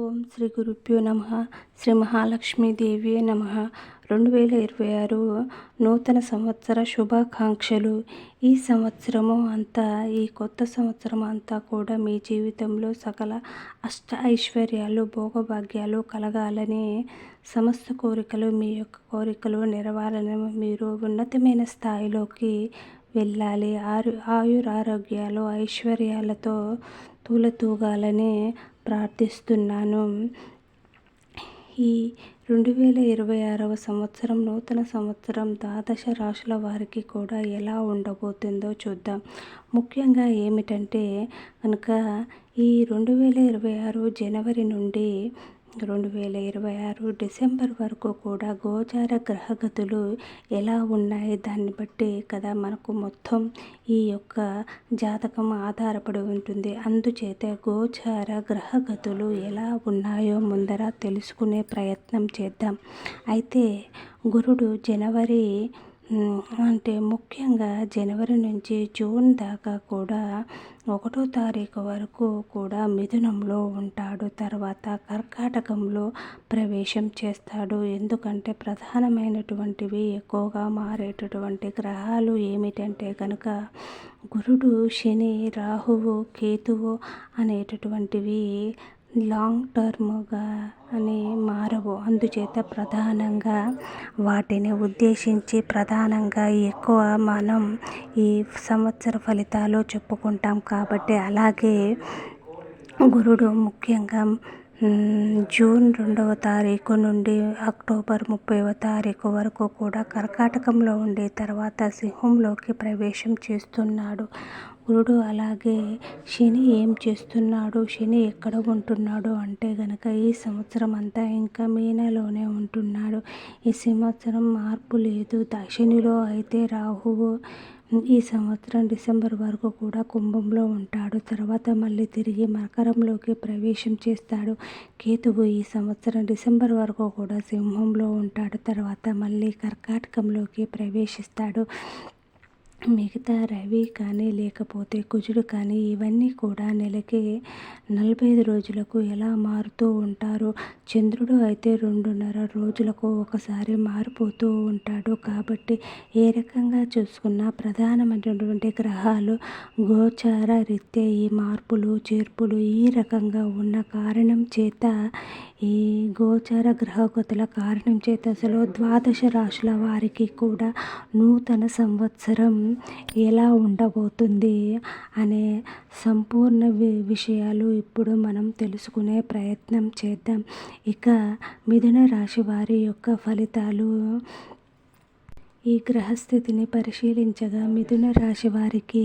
ఓం శ్రీ గురుభ్యో నమ శ్రీ మహాలక్ష్మీదేవి నమ. రెండు వేల ఇరవై ఆరు నూతన సంవత్సర శుభాకాంక్షలు. ఈ సంవత్సరము అంతా ఈ కొత్త సంవత్సరం అంతా కూడా మీ జీవితంలో సకల అష్ట ఐశ్వర్యాలు భోగభాగ్యాలు కలగాలని సమస్త కోరికలు మీ యొక్క కోరికలు నెరవాలని మీరు ఉన్నతమైన స్థాయిలోకి వెళ్ళాలి. ఆరు ఆయురారోగ్యాలు ఐశ్వర్యాలతో తూలతూగాలని ప్రార్థిస్తున్నాను. ఈ రెండు వేల ఇరవై ఆరవ సంవత్సరం నూతన సంవత్సరం ద్వాదశ రాశుల వారికి కూడా ఎలా ఉండబోతుందో చూద్దాం. ముఖ్యంగా ఏమిటంటే కనుక ఈ రెండు వేల ఇరవై ఆరు జనవరి నుండి రెండు వేల ఇరవై ఆరు డిసెంబర్ వరకు కూడా గోచార గ్రహగతులు ఎలా ఉన్నాయి? దాన్ని బట్టి కదా మనకు మొత్తం ఈ యొక్క జాతకం ఆధారపడి ఉంటుంది. అందుచేత గోచార గ్రహగతులు ఎలా ఉన్నాయో ముందర తెలుసుకునే ప్రయత్నం చేద్దాం. అయితే గురుడు జనవరి అంటే ముఖ్యంగా జనవరి నుంచి జూన్ దాకా కూడా ఒకటో తారీఖు వరకు కూడా మిథునంలో ఉంటాడు. తర్వాత కర్కాటకంలో ప్రవేశం చేస్తాడు. ఎందుకంటే ప్రధానమైనటువంటివి ఎక్కువగా మారేటటువంటి గ్రహాలు ఏమిటంటే కనుక గురుడు శని రాహువు కేతువు అనేటటువంటివి లాంగ్ టర్మ్గా అని మారవు. అందుచేత ప్రధానంగా వాటిని ఉద్దేశించి ప్రధానంగా ఎక్కువ మనం ఈ సంవత్సర ఫలితాలు చెప్పుకుంటాం కాబట్టి అలాగే గురుడు ముఖ్యంగా జూన్ రెండవ తారీఖు నుండి అక్టోబర్ ముప్పైవ తారీఖు వరకు కూడా కర్కాటకంలో ఉండే తర్వాత సింహంలోకి ప్రవేశం చేస్తున్నాడు. శుక్రుడు అలాగే శని ఏం చేస్తున్నాడు? శని ఎక్కడ ఉంటున్నాడు? అంటే గనక ఈ సంవత్సరం అంతా ఇంకా మీనలోనే ఉంటున్నాడు. ఈ సంవత్సరం మార్పు లేదు. శనిలో అయితే రాహువు ఈ సంవత్సరం డిసెంబర్ వరకు కూడా కుంభంలో ఉంటాడు. తర్వాత మళ్ళీ తిరిగి మకరంలోకి ప్రవేశం చేస్తాడు. కేతువు ఈ సంవత్సరం డిసెంబర్ వరకు కూడా సింహంలో ఉంటాడు. తర్వాత మళ్ళీ కర్కాటకంలోకి ప్రవేశిస్తాడు. మిగతా రవి కానీ లేకపోతే కుజుడు కానీ ఇవన్నీ కూడా నెలకి నలభై ఐదు రోజులకు ఎలా మారుతూ ఉంటారు? చంద్రుడు అయితే రెండున్నర రోజులకు ఒకసారి మారిపోతూ ఉంటాడు. కాబట్టి ఏ రకంగా చూసుకున్నా ప్రధానమైనటువంటి గ్రహాలు గోచార రీత్యా ఈ మార్పులు చేర్పులు ఈ రకంగా ఉన్న కారణం చేత ఈ గోచార గ్రహగతుల కారణం చేత అసలు ద్వాదశ రాశుల వారికి కూడా నూతన సంవత్సరం ఎలా ఉండబోతుంది అనే సంపూర్ణ విషయాలు ఇప్పుడు మనం తెలుసుకునే ప్రయత్నం చేద్దాం. ఇక మిథున రాశి వారి యొక్క ఫలితాలు. ఈ గ్రహస్థితిని పరిశీలించగా మిథున రాశి వారికి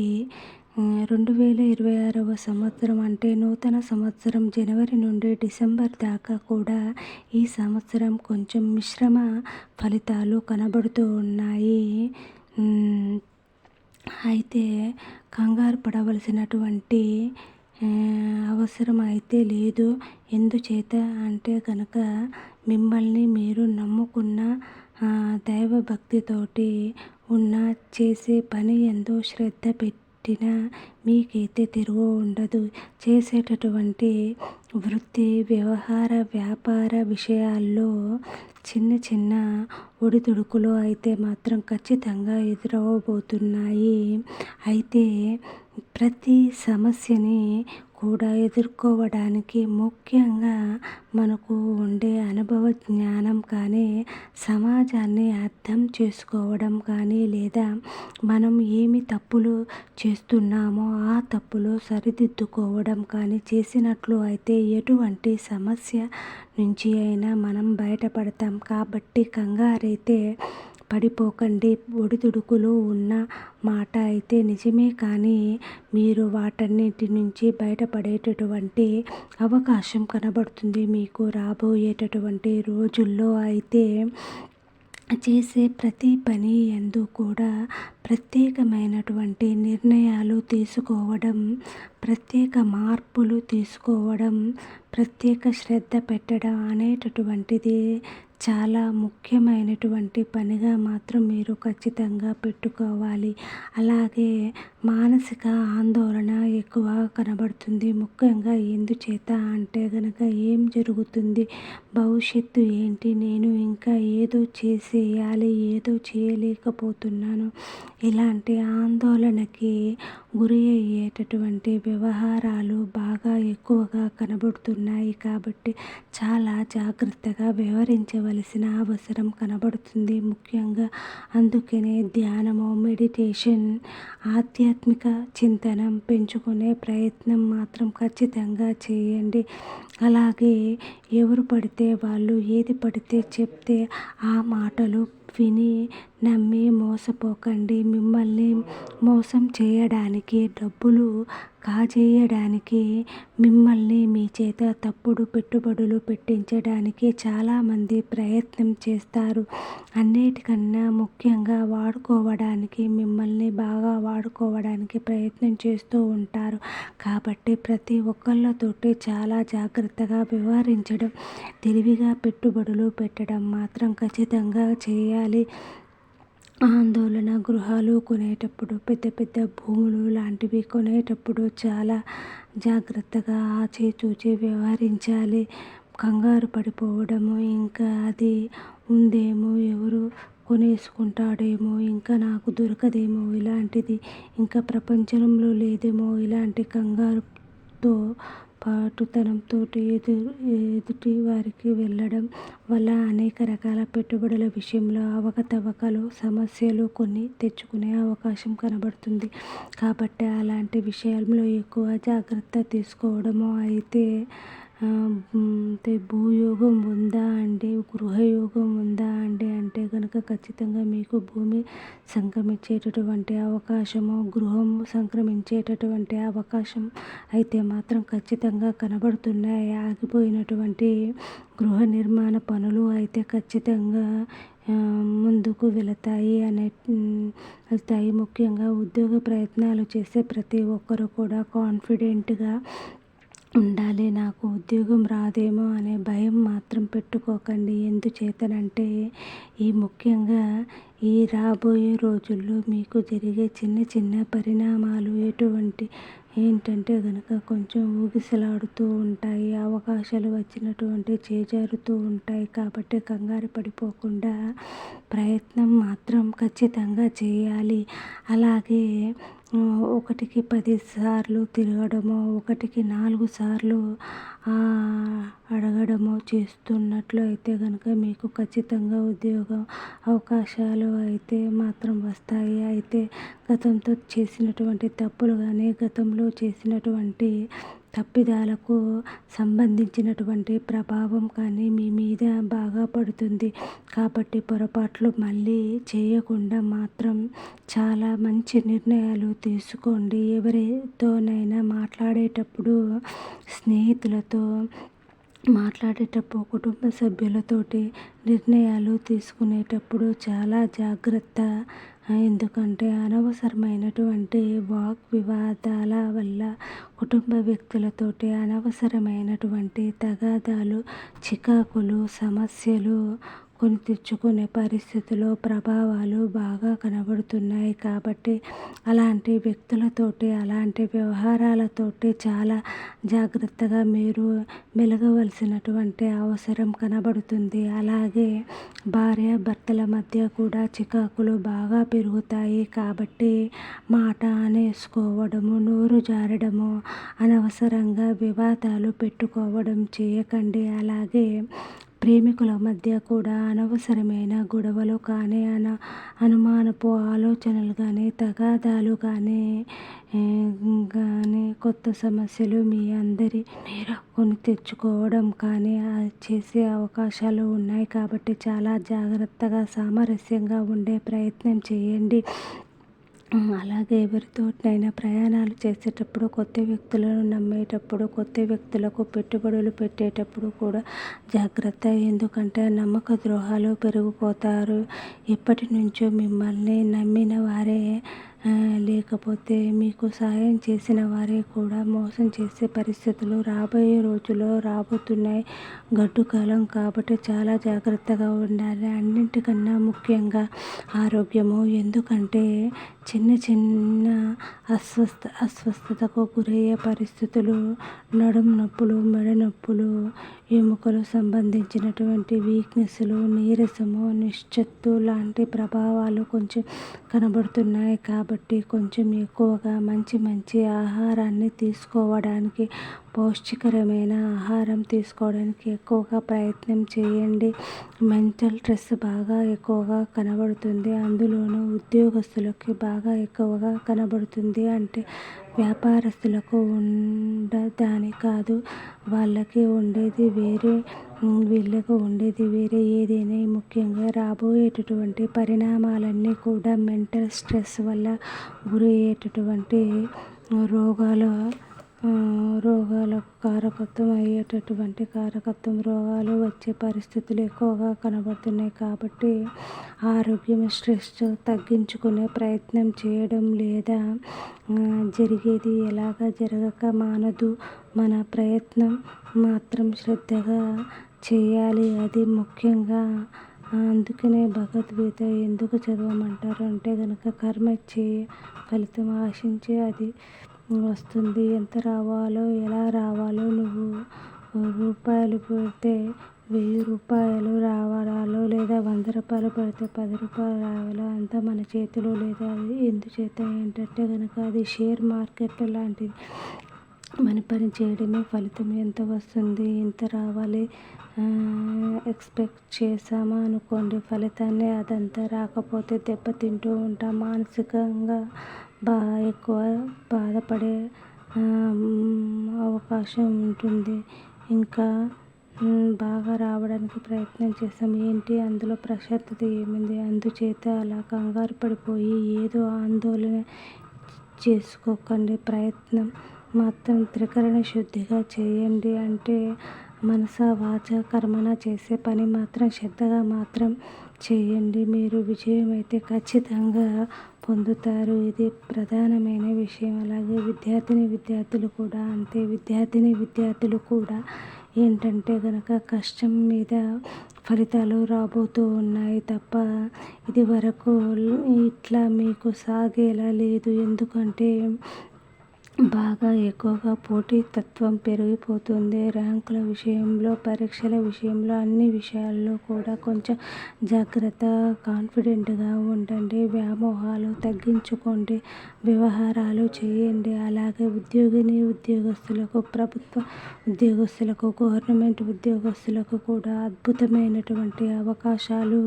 రెండు వేల ఇరవై ఆరవ సంవత్సరం అంటే నూతన సంవత్సరం జనవరి నుండి డిసెంబర్ దాకా కూడా ఈ సంవత్సరం కొంచెం మిశ్రమ ఫలితాలు కనబడుతూ ఉన్నాయి. అయితే కంగారు పడవలసినటువంటి అవసరం అయితే లేదు. ఎందుచేత అంటే కనుక మిమ్మల్ని మీరు నమ్ముకున్న దైవభక్తితోటి ఉన్న చేసే పని ఎంతో శ్రద్ధ పెట్టినా మీకైతే తిరుగు ఉండదు. చేసేటటువంటి వృత్తి వ్యవహార వ్యాపార విషయాల్లో చిన్న చిన్న ఒడిదుడుకులు అయితే మాత్రం ఖచ్చితంగా ఎదురవబోతున్నాయి అయితే ప్రతి సమస్యని కూడా ఎదుర్కోవడానికి ముఖ్యంగా మనకు ఉండే అనుభవ జ్ఞానం కానీ సమాజాన్ని అర్థం చేసుకోవడం కానీ లేదా మనం ఏమి తప్పులు చేస్తున్నామో ఆ తప్పులు సరిదిద్దుకోవడం కానీ చేసినట్లు అయితే ఎటువంటి సమస్య నుంచి అయినా మనం బయటపడతాం. కాబట్టి కంగారైతే పడిపోకండి. ఒడిదుడుకులు ఉన్న మాట అయితే నిజమే కానీ మీరు వాటన్నిటి నుంచి బయటపడేటటువంటి అవకాశం కనబడుతుంది. మీకు రాబోయేటటువంటి రోజుల్లో అయితే చేసే ప్రతి పని ఎందు కూడా ప్రత్యేకమైనటువంటి నిర్ణయాలు తీసుకోవడం ప్రత్యేక మార్పులు తీసుకోవడం ప్రత్యేక శ్రద్ధ పెట్టడం అనేటటువంటిది చాలా ముఖ్యమైనటువంటి పనిగా మాత్రం మీరు ఖచ్చితంగా పెట్టుకోవాలి. అలాగే మానసిక ఆందోళన ఎక్కువ కనబడుతుంది. ముఖ్యంగా ఎందుచేత అంటే గనక ఏం జరుగుతుంది? భవిష్యత్తు ఏంటి? నేను ఇంకా ఏదో చేసేయాలి ఏదో చేయలేకపోతున్నాను. ఇలాంటి ఆందోళనకి గురి అయ్యేటటువంటి వ్యవహారాలు బాగా ఎక్కువగా కనబడుతున్నాయి కాబట్టి చాలా జాగ్రత్తగా వ్యవహరించవలసిన అవసరం కనబడుతుంది. ముఖ్యంగా అందుకనే ధ్యానము మెడిటేషన్ ఆధ్యాత్మిక చింతనం పెంచుకునే ప్రయత్నం మాత్రం ఖచ్చితంగా చేయండి. అలాగే ఎవరు పడితే వాళ్ళు ఏది పడితే చెప్తే ఆ మాటలు విని నమ్మి మోసపోకండి. మిమ్మల్ని మోసం చేయడానికి డబ్బులు కాజేయడానికి మిమ్మల్ని మీ చేత తప్పుడు పెట్టుబడులు పెట్టించడానికి చాలామంది ప్రయత్నం చేస్తారు. అన్నిటికన్నా ముఖ్యంగా వాడుకోవడానికి మిమ్మల్ని బాగా వాడుకోవడానికి ప్రయత్నం చేస్తూ ఉంటారు. కాబట్టి ప్రతి ఒక్కళ్ళతోటి చాలా జాగ్రత్తగా వ్యవహరించడం తెలివిగా పెట్టుబడులు పెట్టడం మాత్రం ఖచ్చితంగా చేయాలి. ఆందోళన గృహాలు కొనేటప్పుడు పెద్ద పెద్ద భూములు లాంటివి కొనేటప్పుడు చాలా జాగ్రత్తగా ఆచితూచి వ్యవహరించాలి. కంగారు పడిపోవడము ఇంకా అది ఉందేమో ఎవరు కొనేసుకుంటాడేమో ఇంకా నాకు దొరకదేమో ఇలాంటిది ఇంకా ప్రపంచంలో లేదేమో ఇలాంటి కంగారుతో పాటుతనంతో ఎదురు ఎదుటి వారికి వెళ్ళడం వల్ల అనేక రకాల పెట్టుబడుల విషయంలో అవకతవకలు సమస్యలు కొన్ని తెచ్చుకునే అవకాశం కనబడుతుంది. కాబట్టి అలాంటి విషయంలో ఎక్కువ జాగ్రత్త తీసుకోవడము అయితే భూయోగం ఉందా అండి గృహయోగం ఉందా అండి అంటే కనుక ఖచ్చితంగా మీకు భూమి సంక్రమించేటటువంటి అవకాశము గృహం సంక్రమించేటటువంటి అవకాశం అయితే మాత్రం ఖచ్చితంగా కనబడుతున్నాయి. ఆగిపోయినటువంటి గృహ నిర్మాణ పనులు అయితే ఖచ్చితంగా ముందుకు వెళతాయి అనే వెళ్తాయి. ముఖ్యంగా ఉద్యోగ ప్రయత్నాలు చేసే ప్రతి ఒక్కరు కూడా కాన్ఫిడెంట్గా ఉండాలి నాకు ఉద్యోగం రాదేమో అనే భయం మాత్రం పెట్టుకోకండి. ఎందుచేతనంటే ఈ ముఖ్యంగా ఈ రాబోయే రోజుల్లో మీకు జరిగే చిన్న చిన్న పరిణామాలు ఎటువంటి ఏంటంటే కనుక కొంచెం ఊగిసలాడుతూ ఉంటాయి అవకాశాలు వచ్చినటువంటి చేజారుతూ ఉంటాయి. కాబట్టి కంగారు పడిపోకుండా ప్రయత్నం మాత్రం ఖచ్చితంగా చేయాలి. అలాగే ఒకటికి పది సార్లు తిరగడము ఒకటికి నాలుగు సార్లు అడగడము చేస్తున్నట్లు అయితే కనుక మీకు ఖచ్చితంగా ఉద్యోగం అవకాశాలు అయితే మాత్రం వస్తాయి. అయితే గతంతో చేసినటువంటి తప్పులు కానీ గతంలో చేసినటువంటి తప్పిదాలకు సంబంధించినటువంటి ప్రభావం కానీ మీ మీద బాగా పడుతుంది. కాబట్టి పొరపాట్లు మళ్ళీ చేయకుండా మాత్రం చాలా మంచి నిర్ణయాలు తీసుకోండి. ఎవరితోనైనా మాట్లాడేటప్పుడు స్నేహితులతో మాట్లాడేటప్పుడు కుటుంబ సభ్యులతోటి నిర్ణయాలు తీసుకునేటప్పుడు చాలా జాగ్రత్త. ఎందుకంటే అనవసరమైనటువంటి వాక్ వివాదాల వల్ల కుటుంబ వ్యక్తులతోటి అనవసరమైనటువంటి తగాదాలు చికాకులు సమస్యలు కొని తెచ్చుకునే పరిస్థితిలో ప్రభావాలు బాగా కనబడుతున్నాయి కాబట్టి అలాంటి వ్యక్తులతోటి అలాంటి వ్యవహారాలతోటి చాలా జాగ్రత్తగా మీరు మెలగవలసినటువంటి అవసరం కనబడుతుంది. అలాగే భార్య భర్తల మధ్య కూడా చికాకులు బాగా పెరుగుతాయి కాబట్టి మాట అనేసుకోవడము నోరు జారడము అనవసరంగా వివాదాలు పెట్టుకోవడం చేయకండి. అలాగే ప్రేమికుల మధ్య కూడా అనవసరమైన గొడవలు కానీ అన అనుమానపు ఆలోచనలు కానీ తగాదాలు కానీ కానీ కొత్త సమస్యలు మీ అందరి మీరు కొని తెచ్చుకోవడం కానీ చేసే అవకాశాలు ఉన్నాయి కాబట్టి చాలా జాగ్రత్తగా సామరస్యంగా ఉండే ప్రయత్నం చేయండి. అలాగే ఎవరితోనైనా ప్రయాణాలు చేసేటప్పుడు కొత్త వ్యక్తులను నమ్మేటప్పుడు కొత్త వ్యక్తులకు పెట్టుబడులు పెట్టేటప్పుడు కూడా జాగ్రత్త. ఎందుకంటే నమ్మక ద్రోహాలు పెరిగిపోతారు. ఎప్పటి నుంచో మిమ్మల్ని నమ్మిన వారే లేకపోతే మీకు సాయం చేసిన వారే కూడా మోసం చేసే పరిస్థితులు రాబోయే రోజుల్లో రాబోతున్నాయి. గడ్డు కాలం కాబట్టి చాలా జాగ్రత్తగా ఉండాలి. అన్నింటికన్నా ముఖ్యంగా ఆరోగ్యము. ఎందుకంటే చిన్న చిన్న అస్వస్థ అస్వస్థతకు గురయ్యే పరిస్థితులు నడుము నొప్పులు మెడ నొప్పులు ఎముకలు సంబంధించినటువంటి వీక్నెస్లు నీరసము నిశ్చత్తు లాంటి ప్రభావాలు కొంచెం కనబడుతున్నాయి. కాబట్టి కొంచెం ఎక్కువగా మంచి మంచి ఆహారాన్ని తీసుకోవడానికి పౌష్టికరమైన ఆహారం తీసుకోవడానికి ఎక్కువగా ప్రయత్నం చేయండి. మెంటల్ స్ట్రెస్ బాగా ఎక్కువగా కనబడుతుంది. అందులోనూ ఉద్యోగస్తులకి బాగా ఎక్కువగా కనబడుతుంది అంటే వ్యాపారస్తులకు ఉండదని కాదు. వాళ్ళకి ఉండేది వేరే వీళ్ళకు ఉండేది వేరే. ఏదైనా ముఖ్యంగా రాబోయేటటువంటి పరిణామాలన్నీ కూడా మెంటల్ స్ట్రెస్ వల్ల గురయ్యేటటువంటి రోగాలు రోగాలకు కారకత్వం అయ్యేటటువంటి కారకత్వం రోగాలు వచ్చే పరిస్థితులు ఎక్కువగా కనబడుతున్నాయి కాబట్టి ఆరోగ్యం స్ట్రెస్ తగ్గించుకునే ప్రయత్నం చేయడం లేదా జరిగేది ఎలాగ జరగక మానదు మన ప్రయత్నం మాత్రం శ్రద్ధగా చేయాలి. అది ముఖ్యంగా అందుకనే భగవద్గీత ఎందుకు చదవమంటారు అంటే కనుక కర్మ చేయ ఫలితం ఆశించే అది వస్తుంది. ఎంత రావాలో ఎలా రావాలో నువ్వు రూపాయలు పెడితే వెయ్యి రూపాయలు రావాలో లేదా వంద రూపాయలు పెడితే పది రూపాయలు రావాలో అంతా మన చేతిలో లేదా. అది ఎందుచేత? ఏంటంటే కనుక అది షేర్ మార్కెట్ లాంటిది. మన పని చేయడమే ఫలితం. ఎంత వస్తుంది ఎంత రావాలి ఎక్స్పెక్ట్ చేసామా అనుకోండి ఫలితాన్ని అదంతా రాకపోతే దెబ్బతింటూ ఉంటాం. మానసికంగా బాగా ఎక్కువ బాధపడే అవకాశం ఉంటుంది. ఇంకా బాగా రావడానికి ప్రయత్నం చేసాం ఏంటి? అందులో ప్రశాంతత ఏముంది? అందుచేత అలా కంగారు పడిపోయి ఏదో ఆందోళన చేసుకోకండి. ప్రయత్నం మాత్రం త్రికరణ శుద్ధిగా చేయండి. అంటే మనస వాచ కర్మన చేసే పని మాత్రం శ్రద్ధగా మాత్రం చేయండి. మీరు విజయం అయితే ఖచ్చితంగా పొందుతారు. ఇది ప్రధానమైన విషయం. అలాగే విద్యార్థిని విద్యార్థులు కూడా అంతే. విద్యార్థిని విద్యార్థులు కూడా ఏంటంటే కనుక కష్టం మీద ఫలితాలు రాబోతూ ఉన్నాయి తప్ప ఇది వరకు ఇట్లా మీకు సాగేలా లేదు. ఎందుకంటే బాగా ఎక్కువగా పోటీతత్వం పెరిగిపోతుంది. ర్యాంకుల విషయంలో పరీక్షల విషయంలో అన్ని విషయాల్లో కూడా కొంచెం జాగ్రత్త కాన్ఫిడెంట్గా ఉండండి. వ్యామోహాలు తగ్గించుకోండి. వ్యవహారాలు చేయండి. అలాగే ఉద్యోగిని ఉద్యోగస్తులకు ప్రభుత్వ ఉద్యోగస్తులకు గవర్నమెంట్ ఉద్యోగస్తులకు కూడా అద్భుతమైనటువంటి అవకాశాలు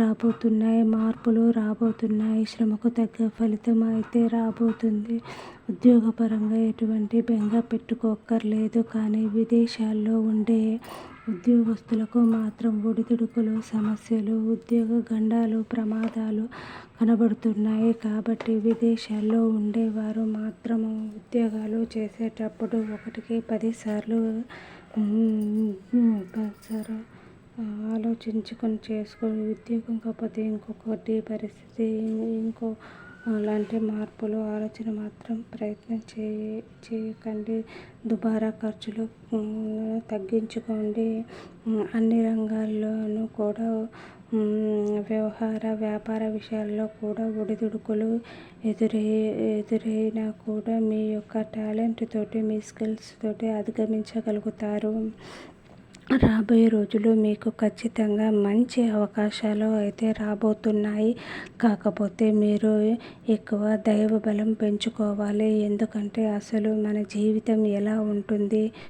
రాబోతున్నాయి మార్పులు రాబోతున్నాయి. శ్రమకు తగ్గ ఫలితం అయితే రాబోతుంది. ఉద్యోగపరంగా ఎటువంటి బెంగ పెట్టుకోక్కర్లేదు కానీ విదేశాల్లో ఉండే ఉద్యోగస్తులకు మాత్రం ఒడిదుడుకులు సమస్యలు ఉద్యోగ గండాలు ప్రమాదాలు కనబడుతున్నాయి. కాబట్టి విదేశాల్లో ఉండేవారు మాత్రము ఉద్యోగాలు చేసేటప్పుడు ఒకటికి పదిసార్లు పదిసార్లు ఆలోచించుకొని చేసుకొని ఉద్యోగం కాకపోతే ఇంకొకటి పరిస్థితి ఇంకో లాంటి మార్పులు ఆలోచన మాత్రం ప్రయత్నం చేయ చేయకండి. దుబారా ఖర్చులు తగ్గించుకోండి. అన్ని రంగాల్లోనూ కూడా వ్యవహార వ్యాపార విషయాల్లో కూడా ఒడిదుడుకులు ఎదురై ఎదురైనా కూడా మీ యొక్క టాలెంట్ తోటి మీ స్కిల్స్ తోటి అధిగమించగలుగుతారు. రాబోయే రోజుల్లో మీకు ఖచ్చితంగా మంచి అవకాశాలు అయితే రాబోతున్నాయి. కాకపోతే మీరు ఎక్కువ దైవ బలం పెంచుకోవాలి. ఎందుకంటే అసలు మన జీవితం ఎలా ఉంటుంది?